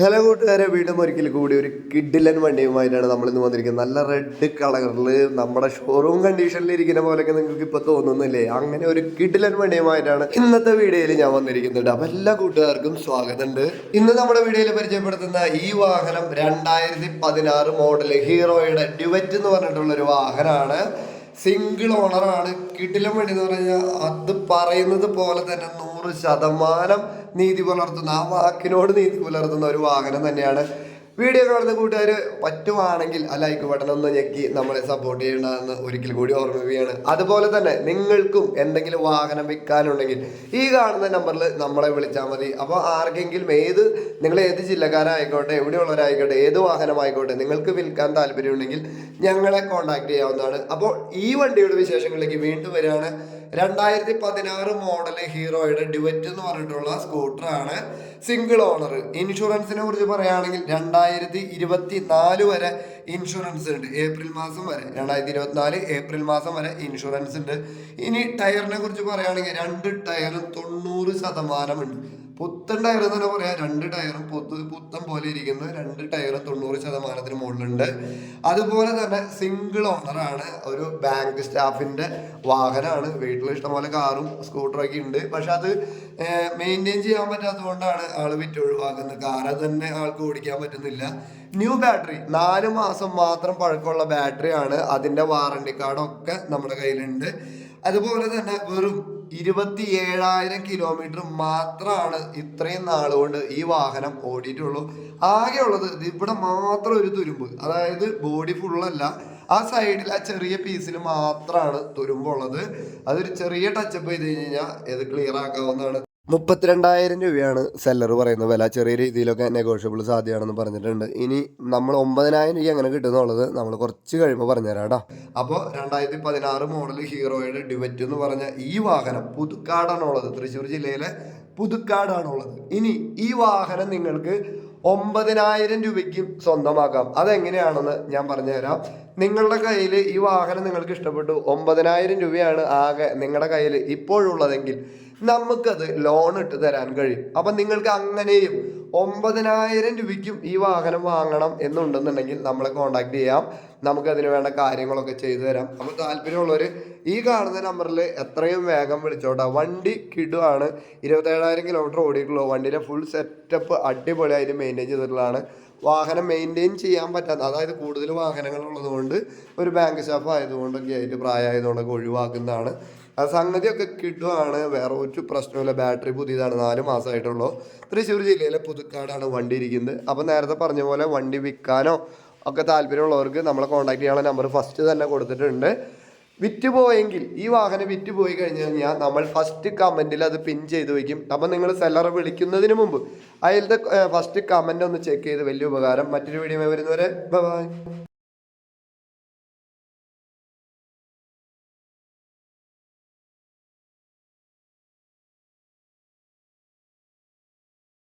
Hello കൂട്ടുകാരെ വീണ്ടും ഒരിക്കൽ കൂടി ഒരു കിഡിലൻ വണ്ടിയുമായിട്ടാണ് നമ്മൾ ഇന്ന് വന്നിരിക്കുന്നത്. നല്ല റെഡ് കളറിൽ നമ്മുടെ ഷോറൂം കണ്ടീഷനിൽ ഇരിക്കുന്ന പോലെയൊക്കെ നിങ്ങൾക്ക് ഇപ്പോൾ തോന്നുന്നില്ലേ? അങ്ങനെ ഒരു കിഡിലൻ വണ്ടിയുമായിട്ടാണ് ഇന്നത്തെ വീഡിയോയിൽ ഞാൻ വന്നിരിക്കുന്നത്. അപ്പം എല്ലാ കൂട്ടുകാർക്കും സ്വാഗതമുണ്ട്. ഇന്ന് നമ്മുടെ വീഡിയോയിൽ പരിചയപ്പെടുത്തുന്ന ഈ വാഹനം രണ്ടായിരത്തി പതിനാറ് മോഡൽ ഹീറോയുടെ ഡ്യുവറ്റ് എന്ന് പറഞ്ഞിട്ടുള്ള ഒരു വാഹനമാണ്. സിംഗിൾ ഓണറാണ് കിടിലം വേണ്ടി എന്ന് പറഞ്ഞാൽ അത് പറയുന്നത് പോലെ തന്നെ നൂറ് ശതമാനം നീതി പുലർത്തുന്ന ആ വാക്കിനോട് നീതി പുലർത്തുന്ന ഒരു വാഹനം തന്നെയാണ് വീഡിയോ കാണുന്ന കൂട്ടുകാർ പറ്റുവാണെങ്കിൽ ആ ലൈക്ക് ബട്ടൺ ഒന്ന് ഞെക്കി നമ്മളെ സപ്പോർട്ട് ചെയ്യണമെന്ന് ഒരിക്കൽ കൂടി ഓർമ്മിക്കുകയാണ് അതുപോലെ തന്നെ നിങ്ങൾക്കും എന്തെങ്കിലും വാഹനം വിൽക്കാനുണ്ടെങ്കിൽ ഈ കാണുന്ന നമ്പറിൽ നമ്മളെ വിളിച്ചാൽ മതി. അപ്പോൾ ആർക്കെങ്കിലും ഏത് നിങ്ങൾ ഏത് ജില്ലക്കാരായിക്കോട്ടെ എവിടെയുള്ളവരായിക്കോട്ടെ ഏത് വാഹനമായിക്കോട്ടെ നിങ്ങൾക്ക് വിൽക്കാൻ താല്പര്യമുണ്ടെങ്കിൽ ഞങ്ങളെ കോൺടാക്ട് ചെയ്യാവുന്നതാണ്. അപ്പോൾ ഈ വണ്ടിയുടെ വിശേഷങ്ങളിലേക്ക് വീണ്ടും വരികയാണ്. രണ്ടായിരത്തി പതിനാറ് മോഡൽ ഹീറോയുടെ ഡിവറ്റ് എന്ന് പറഞ്ഞിട്ടുള്ള സ്കൂട്ടറാണ് സിംഗിൾ ഓണർ ഇൻഷുറൻസിനെ കുറിച്ച് പറയുകയാണെങ്കിൽ രണ്ടായിരത്തി ഇരുപത്തി നാല് വരെ ഇൻഷുറൻസ് ഉണ്ട്. ഏപ്രിൽ മാസം വരെ രണ്ടായിരത്തി ഇരുപത്തിനാല് ഏപ്രിൽ മാസം വരെ ഇൻഷുറൻസ് ഉണ്ട്. ഇനി ടയറിനെ കുറിച്ച് പറയുകയാണെങ്കിൽ രണ്ട് ടയറും തൊണ്ണൂറ് ശതമാനമുണ്ട് പുത്തൻ ടയർ എന്ന് തന്നെ പറയാം. രണ്ട് ടയറും പുത്ത് പുത്തൻ പോലെ ഇരിക്കുന്ന. രണ്ട് ടയറും തൊണ്ണൂറ് ശതമാനത്തിന് മുകളിലുണ്ട്. അതുപോലെ തന്നെ സിംഗിൾ ഓണറാണ് ഒരു ബാങ്ക് സ്റ്റാഫിന്റെ വാഹനമാണ് വീട്ടിൽ ഇഷ്ടംപോലെ കാറും സ്കൂട്ടറൊക്കെ ഉണ്ട്. പക്ഷെ അത് മെയിന്റെയിൻ ചെയ്യാൻ പറ്റാത്തത് കൊണ്ടാണ് ആൾ വിറ്റ് ഒഴിവാക്കുന്നത്. കാറ് തന്നെ ആൾക്ക് ഓടിക്കാൻ പറ്റുന്നില്ല. ന്യൂ ബാറ്ററി നാല് മാസം മാത്രം പഴക്കമുള്ള ബാറ്ററിയാണ് അതിന്റെ വാറണ്ടി കാർഡൊക്കെ നമ്മുടെ കയ്യിലുണ്ട്. അതുപോലെ തന്നെ വെറും ഇരുപത്തി ഏഴായിരം കിലോമീറ്റർ മാത്രമാണ് ഇത്രയും നാളുകൊണ്ട് ഈ വാഹനം ഓടിയിട്ടുള്ളൂ. ആകെ ഉള്ളത് ഇത് ഇവിടെ മാത്രം ഒരു തുരുമ്പ്. അതായത് ബോഡി ഫുള്ളല്ല. ആ സൈഡിൽ ആ ചെറിയ പീസിൽ മാത്രമാണ് തുരുമ്പുള്ളത്. അതൊരു ചെറിയ ടച്ചപ്പ് ചെയ്ത് കഴിഞ്ഞ് കഴിഞ്ഞാൽ ഇത് ക്ലിയർ ആക്കാവുന്നതാണ്. മുപ്പത്തിരണ്ടായിരം രൂപയാണ് സെല്ലർ പറയുന്ന വില ചെറിയ രീതിയിലൊക്കെ നെഗോഷ്യബിൾ സാധ്യമാണെന്ന് പറഞ്ഞിട്ടുണ്ട്. ഇനി നമ്മൾ ഒമ്പതിനായിരം രൂപ എങ്ങനെ കിട്ടുന്നുള്ളത് നമ്മൾ കുറച്ച് കഴിയുമ്പോൾ പറഞ്ഞുതരാം കേട്ടോ. അപ്പോൾ രണ്ടായിരത്തി പതിനാറ് മോഡൽ ഹീറോയുടെ ഡിവറ്റ് എന്ന് പറഞ്ഞ ഈ വാഹനം പുതുക്കാടാണുള്ളത്. തൃശ്ശൂർ ജില്ലയിലെ പുതുക്കാടാണുള്ളത്. ഇനി ഈ വാഹനം നിങ്ങൾക്ക് ഒമ്പതിനായിരം രൂപയ്ക്ക് സ്വന്തമാക്കാം. അതെങ്ങനെയാണെന്ന് ഞാൻ പറഞ്ഞുതരാം. നിങ്ങളുടെ കയ്യിൽ ഈ വാഹനം നിങ്ങൾക്ക് ഇഷ്ടപ്പെട്ടു. ഒമ്പതിനായിരം രൂപയാണ് ആകെ നിങ്ങളുടെ കയ്യിൽ ഇപ്പോഴുള്ളതെങ്കിൽ നമുക്കത് ലോൺ ഇട്ട് തരാൻ കഴിയും. അപ്പം നിങ്ങൾക്ക് അങ്ങനെയും ഒമ്പതിനായിരം രൂപയ്ക്കും ഈ വാഹനം വാങ്ങണം എന്നുണ്ടെന്നുണ്ടെങ്കിൽ നമ്മളെ കോൺടാക്ട് ചെയ്യാം. നമുക്കതിന് വേണ്ട കാര്യങ്ങളൊക്കെ ചെയ്തു തരാം. അപ്പോൾ താല്പര്യമുള്ളവർ ഈ കാണുന്ന നമ്പറിൽ എത്രയും വേഗം വിളിച്ചോട്ടെ. വണ്ടി കിടുവാണ് ഇരുപത്തേഴായിരം കിലോമീറ്റർ ഓടിയിട്ടുള്ളൂ. വണ്ടിയുടെ ഫുൾ സെറ്റപ്പ് അടിപൊളിയായിട്ട് മെയിന്റെയിൻ ചെയ്തിട്ടുള്ളതാണ്. വാഹനം മെയിന്റെയിൻ ചെയ്യാൻ പറ്റാത്ത അതായത് കൂടുതൽ വാഹനങ്ങൾ ഉള്ളതുകൊണ്ട് ഒരു ബാങ്ക് സ്റ്റാഫ് ആയതുകൊണ്ടൊക്കെ ആയിട്ട് പ്രായമായതുകൊണ്ടൊക്കെ ഒഴിവാക്കുന്നതാണ്. ആ സംഗതിയൊക്കെ കിട്ടുവാണ്. വേറെ ഒരു പ്രശ്നമില്ല ബാറ്ററി പുതിയതാണ്. നാല് മാസമായിട്ടുള്ളൂ. തൃശ്ശൂർ ജില്ലയിലെ പുതുക്കാടാണ് വണ്ടി ഇരിക്കുന്നത്. അപ്പോൾ നേരത്തെ പറഞ്ഞ പോലെ വണ്ടി വിൽക്കാനോ ഒക്കെ താല്പര്യമുള്ളവർക്ക് നമ്മളെ കോൺടാക്ട് ചെയ്യാനുള്ള നമ്പർ ഫസ്റ്റ് തന്നെ കൊടുത്തിട്ടുണ്ട്. വിറ്റ് പോയെങ്കിൽ ഈ വാഹനം വിറ്റ് പോയി കഴിഞ്ഞു കഴിഞ്ഞാൽ നമ്മൾ ഫസ്റ്റ് കമന്റിൽ അത് പിൻ ചെയ്ത് വയ്ക്കും അപ്പം നിങ്ങൾ സെല്ലറെ വിളിക്കുന്നതിന് മുമ്പ് അതിലത്തെ ഫസ്റ്റ് കമന്റ് ഒന്ന് ചെക്ക് ചെയ്ത് വലിയ ഉപകാരം. മറ്റൊരു വീഡിയോ വരുന്നവരെ ബൈ